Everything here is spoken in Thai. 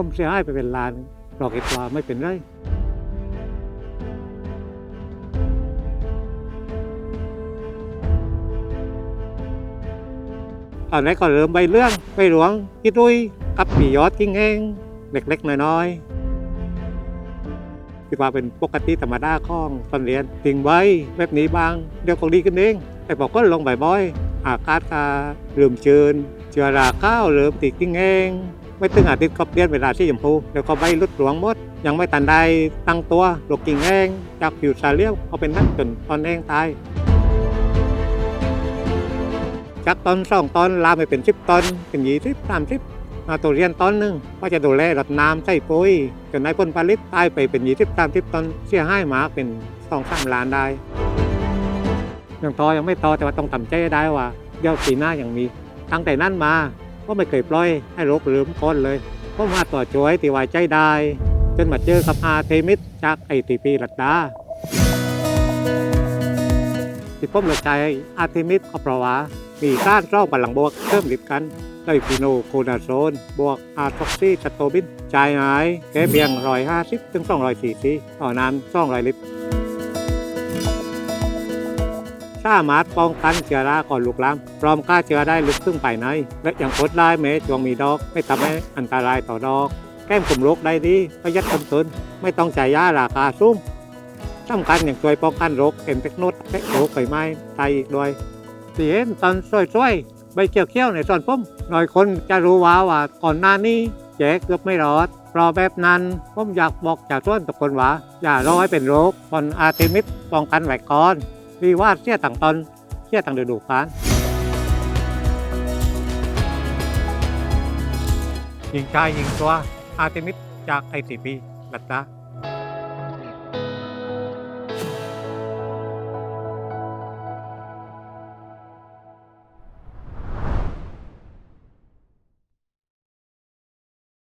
ผมเสียหายไปเป็นล้านเราคิดว่าไม่เป็นไรตอนนี้นก็เริ่มใบเรื่องใบหลวงพี่ตุ้ยกับปียอดกิ้งเองเล็ก ๆ น้อยๆคิดว่าเป็นปกติธรรมดาของตอนเรียนทิ้งไว้แบบนี้บาง เดี๋ยวก็ดีขึ้นเองแต่บอกก็ลงบ่อยๆอากาศก็เริ่มเชิญเชื้อราข้าวเริ่มติดกิ้งเอง ไม่ถึงอาทิตย์ก็เปลี่ยนเวลาที่ชมพูแล้วก็ใบรุดหลวงหมด ยังไม่ตันได้ตั้งตัวหลกกิ่งแห้งจากผิวซาเลียวเขาเป็นนักจนตอนแห้งตายจากตอนสองตอนลามไปเป็นสิบตอนเป็นยี่สิบสามสิบมาตัวเรียนตอนหนึ่งก็จะดูแลรดน้ำใส่ปุ๋ยจนในผลผลิตตายไปเป็นยี่สิบสามสิบตอนเสียหายหมาเป็นสองสามล้านได้ยังทอยังไม่ทอแต่ว่าต้องทำใจได้ว่าเดี๋ยวปีหน้ายังมีตั้งแต่นั้นมา ก็ไม่เคยปล่อยให้โรคลืมคนเลยก็มาต่อช่วยตีไว้ใจได้ จนมาเจอกับอาเทมิดจากไอทีพีลัดดาที่ผมเลือกใจอาร์เทมิสก็เพราะว่ามีก้านร่องพลังบวกเพิ่มลิบกันไดฟิโนโคนาโซน บวกอาร์ท็อกซี่สโตบินจ่ายหายแค่เพียง150ถึง200ซีซีต่อน้ำ200ลิตร สามารถป้องกันเชื้อราก่อนลุกลามพร้อมฆ่าเชื้อได้ลึกซึ้งภายใน และยังพดได้แม้ช่วงมีดอก ไม่ทำให้อันตรายต่อดอก แก้มกลุ่มโรคได้ดีประหยัดต้นทุนไม่ต้องจ่ายยาราคาสูงสำคัญอย่างช่วยป้องกันโรคเอ็นเทคโนดและโรคไฟไหม้ไตอีกด้วยที่เห็นตอนสวยๆใบเขียวเขียวในตอนผมหน่อยคนจะรู้ว่าว่าก่อนหน้านี้แจกเกือบไม่รอดเพราะแบบนั้นผมอยากบอกจากส่วนทุกคนว่าอย่ารอให้เป็นโรคตอนอาร์เทมิสป้องกันไว้ก่อน วีว่าเสียต่างตอนเสียต่างเดือดฟ้าลยิงชายยิงตัวอาร์เทมิสจากไอทีพีลัดดา